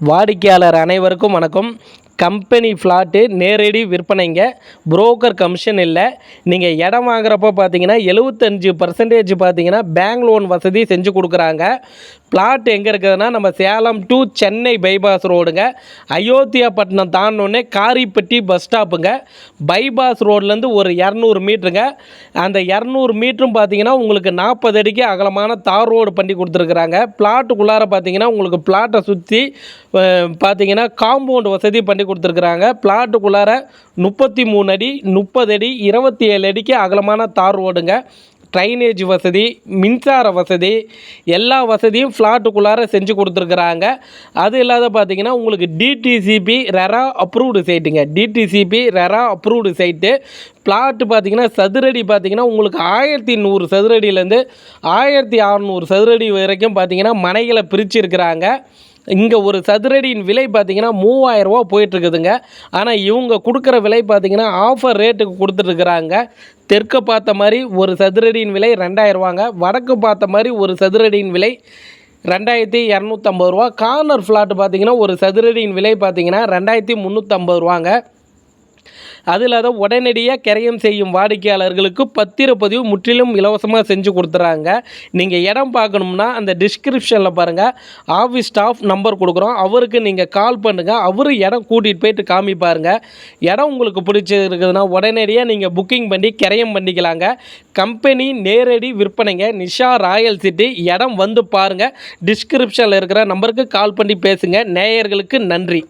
வாடிக்கையாளர் அனைவருக்கும் வணக்கம். கம்பெனி ஃப்ளாட்டு நேரடி விற்பனைங்க. புரோக்கர் கமிஷன் இல்லை. நீங்கள் இடம் வாங்குறப்போ பார்த்தீங்கன்னா எழுபத்தஞ்சு பர்சன்டேஜ் பார்த்தீங்கன்னா பேங்க் லோன் வசதி செஞ்சு கொடுக்குறாங்க. பிளாட் எங்கே இருக்குதுன்னா நம்ம சேலம் டு சென்னை பைபாஸ் ரோடுங்க அயோத்தியாப்பட்டினம் தாண்டோடனே காரிப்பட்டி பஸ் ஸ்டாப்புங்க பைபாஸ் ரோட்லேருந்து ஒரு இரநூறு மீட்டருங்க அந்த இரநூறு மீட்டரும் பார்த்தீங்கன்னா உங்களுக்கு நாற்பது அடிக்கு அகலமான தார் ரோடு பண்ணி கொடுத்துருக்குறாங்க. பிளாட்டுக்குள்ளார பார்த்தீங்கன்னா உங்களுக்கு பிளாட்டை சுற்றி பார்த்தீங்கன்னா காம்பவுண்ட் வசதி பண்ணி கொடுத்துருக்குறாங்க. பிளாட்டுக்குள்ளார முப்பத்தி மூணு அடி முப்பது அடி இருபத்தி ஏழு அடிக்கு அகலமான தார் ரோடுங்க ட்ரைனேஜ் வசதி மின்சார வசதி எல்லா வசதியும் ஃப்ளாட்டுக்குள்ளார செஞ்சு கொடுத்துருக்குறாங்க. அது இல்லாத பார்த்தீங்கன்னா உங்களுக்கு DTCP RERA approved சைட்டுங்க DTCP RERA approved site plot பார்த்தீங்கன்னா சதுரடி பார்த்தீங்கன்னா உங்களுக்கு ஆயிரத்தி நூறு சதுரடியிலேருந்து ஆயிரத்தி அறநூறு சதுரடி வரைக்கும் பார்த்தீங்கன்னா மனைகளை பிரிச்சுருக்குறாங்க. இங்கே ஒரு சதுரடியின் விலை பார்த்தீங்கன்னா மூவாயிரரூவா போயிட்டுருக்குதுங்க. ஆனால் இவங்க கொடுக்குற விலை பார்த்தீங்கன்னா ஆஃபர் ரேட்டுக்கு கொடுத்துட்ருக்குறாங்க தெற்க பார்த்த மாதிரி ஒரு சதுரடியின் விலை ரெண்டாயிரரூவாங்க வடக்கு பார்த்த மாதிரி ஒரு சதுரடியின் விலை ரெண்டாயிரத்தி இரநூத்தம்பது ரூபா. கார்னர் ஃப்ளாட் பார்த்திங்கன்னா ஒரு சதுரடியின் விலை பார்த்தீங்கன்னா ரெண்டாயிரத்தி முந்நூற்றம்பது ரூபாங்க. அது இல்லாத உடனடியாக கிரயம் செய்யும் வாடிக்கையாளர்களுக்கு பத்திரப்பதிவு முற்றிலும் இலவசமாக செஞ்சு கொடுத்துறாங்க. நீங்கள் இடம் பார்க்கணும்னா அந்த டிஸ்கிரிப்ஷனில் பாருங்கள் ஆஃபீஸ் ஸ்டாஃப் நம்பர் கொடுக்குறோம். அவருக்கு நீங்கள் கால் பண்ணுங்கள் அவரும் இடம் கூட்டிகிட்டு போயிட்டு காமிப்பாருங்க. இடம் உங்களுக்கு பிடிச்சிருக்குதுன்னா உடனடியாக நீங்கள் புக்கிங் பண்ணி கிரயம் பண்ணிக்கலாங்க. கம்பெனி நேரடி விற்பனைங்க. நிஷா ராயல் சிட்டி இடம் வந்து பாருங்கள் டிஸ்கிரிப்ஷனில் இருக்கிற நம்பருக்கு கால் பண்ணி பேசுங்க. நேயர்களுக்கு நன்றி.